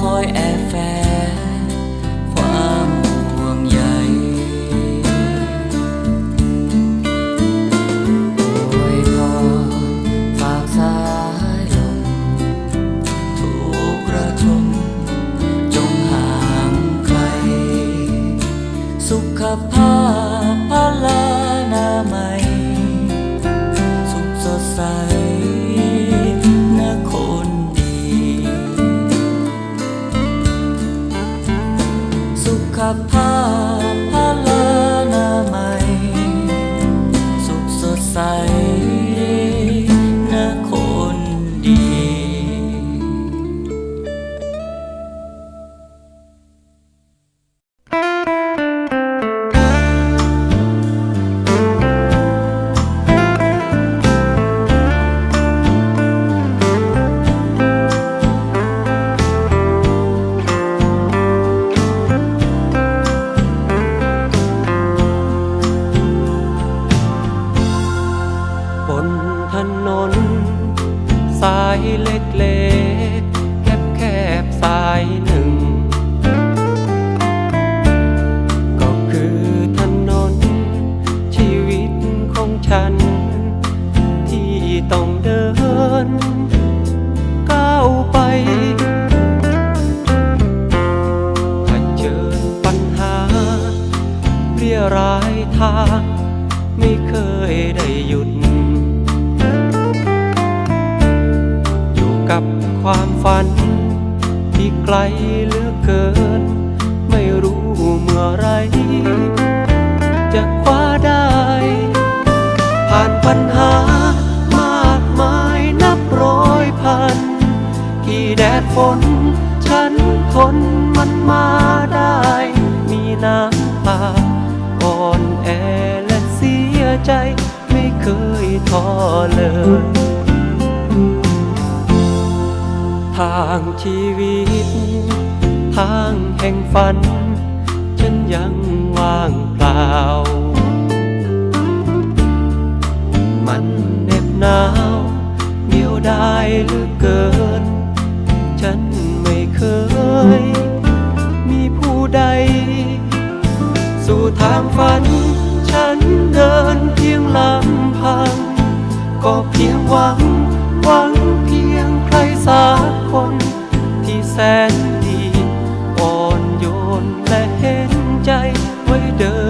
คอยแอแฝงความห่วงใยโวยพอฝากสายลมถูกกระทมจงห่างไกล สุขภาพ ขภาพพลานามัสุขสดใส i ai lệch lệch ความฝัน ที่ไกลเหลือเกิน ไม่รู้เมื่อไร จะคว้าได้ ผ่านปัญหามากมายนับร้อยพัน กี่แดดฝน ฉันทนมันมาได้ มีน้ำตาอ่อนแอและเสียใจ ไม่เคยท้อเลย ทางชีวิต ทางแห่งฝัน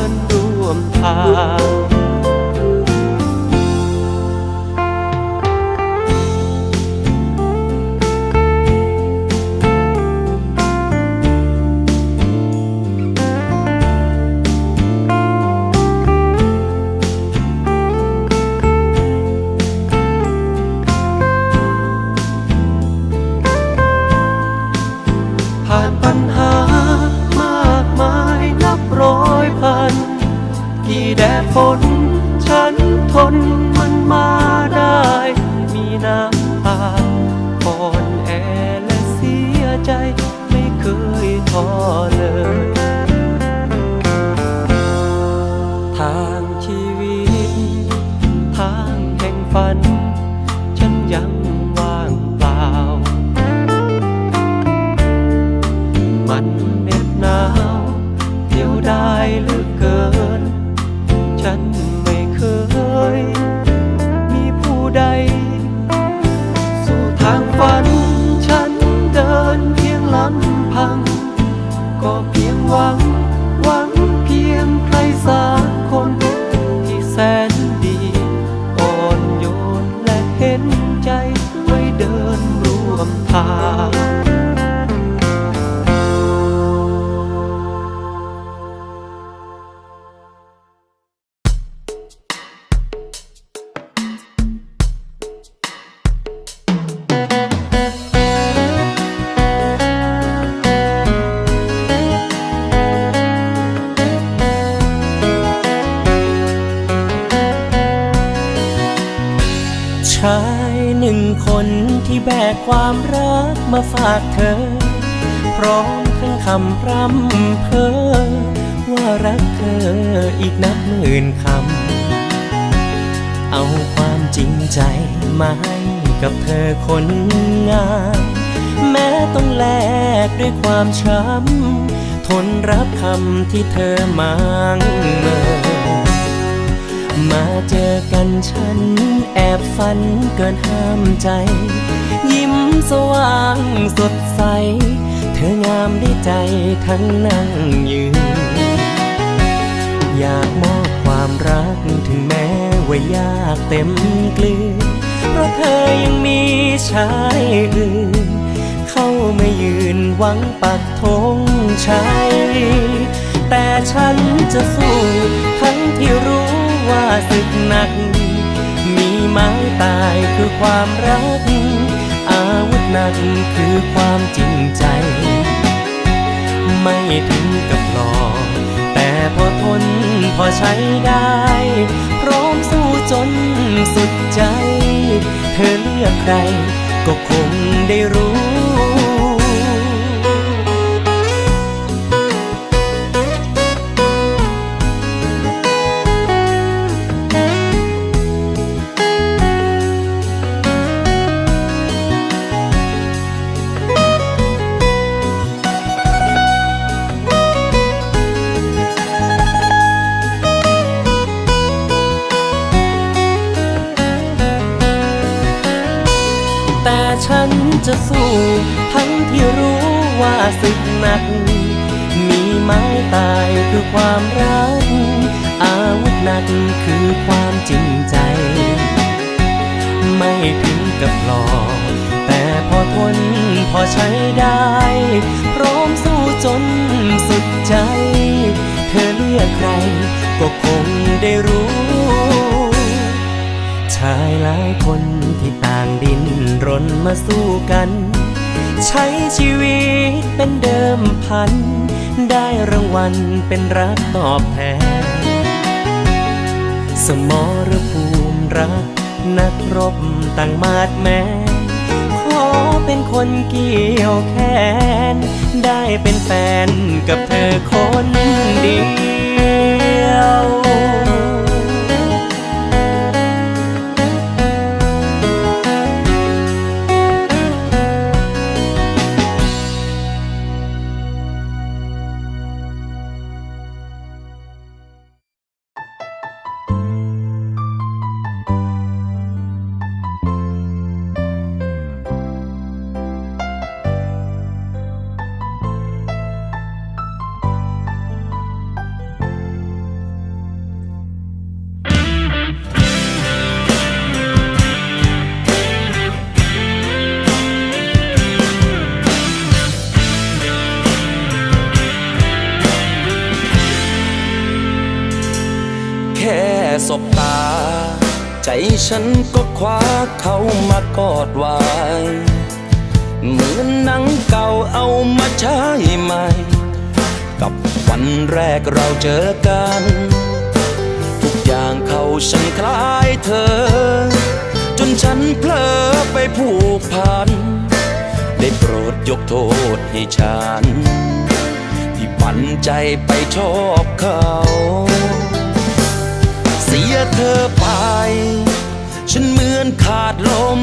ินร่วมทาง ความรักมาฝากเธอ พร้อมทั้งคำพร่ำเพ้อว่ารักเธออีกนับหมื่นคำ เอาความจริงใจมาให้กับเธอคนงาม แม้ต้องแลกด้วยความช้ำ ทนรับคำที่เธอมางเมอมาเจอกันฉัน บฝันเกินห้ามใจ ยิ้มสว่างสดใส เธองามได้ใจทั้งนั่งยืน อยากมอบความรักถึงแม้ว่ายากเต็มกลืนเพราะเธอยังมีชายอื่น เข้ามายืนหวังปักธงชัยแต่ฉันจะสู้ทั้งที่รู้ว่าศึกหนัก ไม้ตายคือความรัก อาวุธนั้นคือความจริงใจ ไม่ถึงกับหลอกแต่พอทนพอใช้ได้ พร้อมสู้จนสุดใจ เธอเลือกใครก็คงได้รู้ ฉันจะสู้ ทั้งที่รู้ว่าศึกหนัก มีไม้ตายคือความรัก อาวุธหนักคือความจริงใจ ไม่ถึงกับหลอกแต่พอทนพอใช้ได้ พร้อมสู้จนสุดใจ เธอเลือกใครก็คงได้รู้ายหลายคนที่ต่างดินรนมาสู้กัน ใช้ชีวิตเป็นเดิมพัน ได้รางวัลเป็นรักตอบแทน สมรภูมิรัก นักรบต่างมาดแมนขอเป็นคนเกี่ยวแขน ได้เป็นแฟนกับเธอคนเดียว บตา ใจฉันก็คว้าเขามากอดไว้เหมือนหนังเก่าเอามาใช้ใหม่ กับวันแรกเราเจอกัน ทุกอย่างเขาฉันคล้ายเธอ จนฉันเพลอไปผูกพัน ได้โปรดยกโทษให้ฉัน ที่ปันใจไปชอบเขา ยเธอไป ฉันเหมือนขาดลม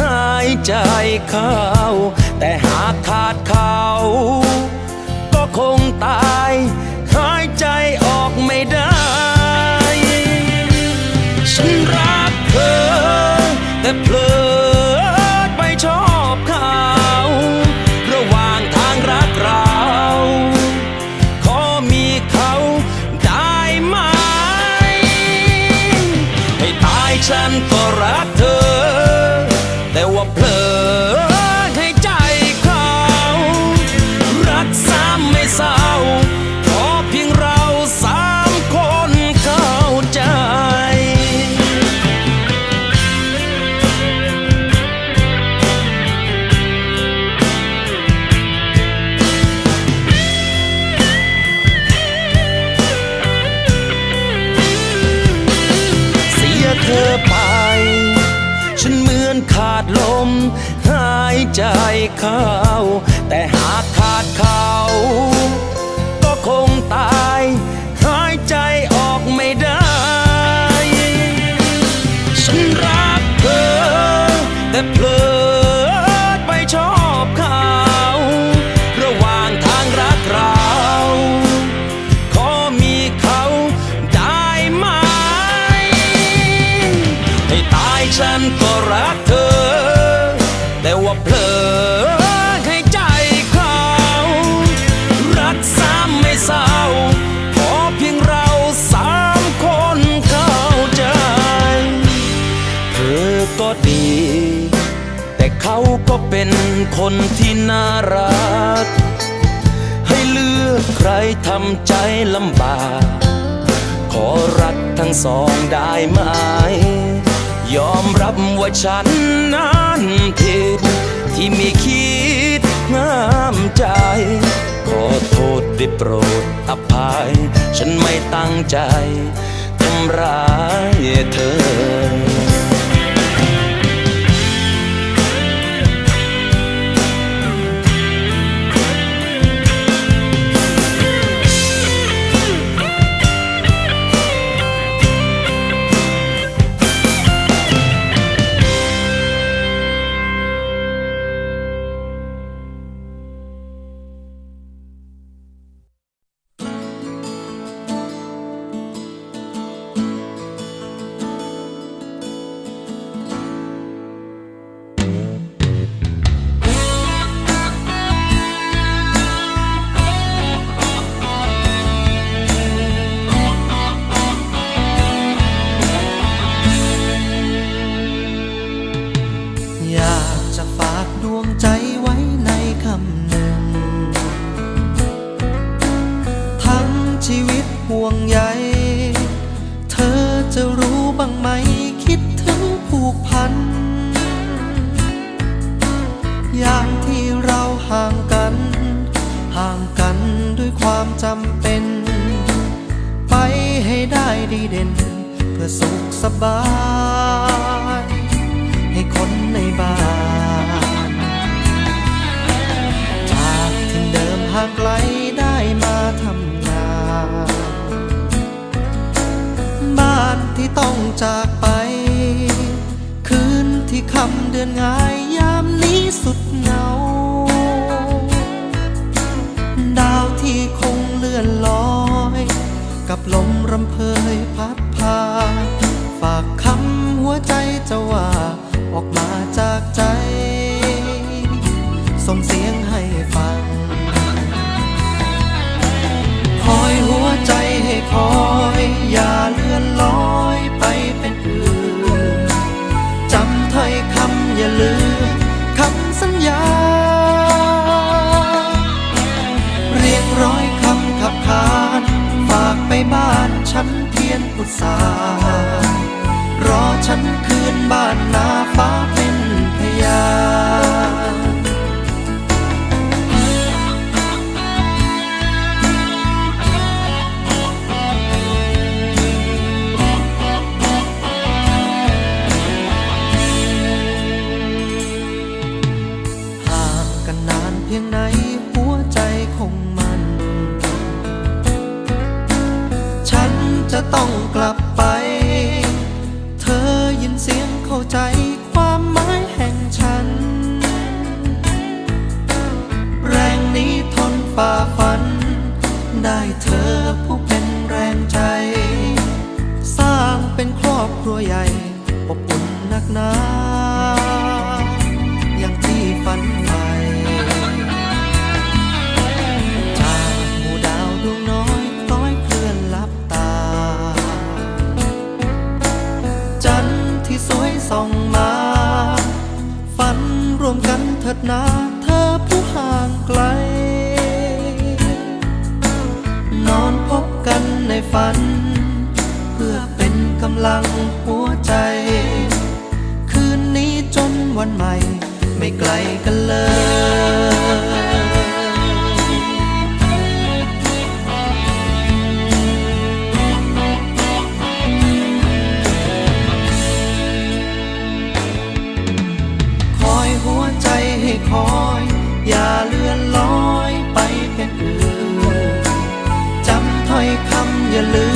หายใจเข้า แต่หากขาดเขา ก็คงตาย หายใจออกไม่ได้ ฉันรักเธอ แต่เพลอไปชอบเขา ฉันก็รักเธอ ขาดลม หายใจเข้า แต่หากขาดเขา ก็คงตาย หายใจออกไม่ได้ คนที่น่ารัก ให้เลือกใครทำใจลำบาก ขอรักทั้งสองได้ไหม ยอมรับว่าฉันนั้นผิดที่ม่คิดงามใจ ขอโทษได้โปรดอภัย ฉันไม่ตั้งใจทำร้ายเธอ ย่างที่เราห่างกัน ห่างกันด้วยความจำเป็น ไปให้ได้ดีเด่น เพื่อสุขสบาย ให้คนในบ้าน จากที่เดิมห่างไกลได้มาทำงาน บ้านที่ต้องจากไป คืนที่คำเดือนงาย นี้สุดเงา ดาวที่คงเลื่อนลอย กับลมารอฉันคืนบ้านนาฟ้า ฝัน เพื่อเป็นกำลังหัวใจ คืนนี้จนวันใหม่ ไม่ไกลกันเลย อย่าลืม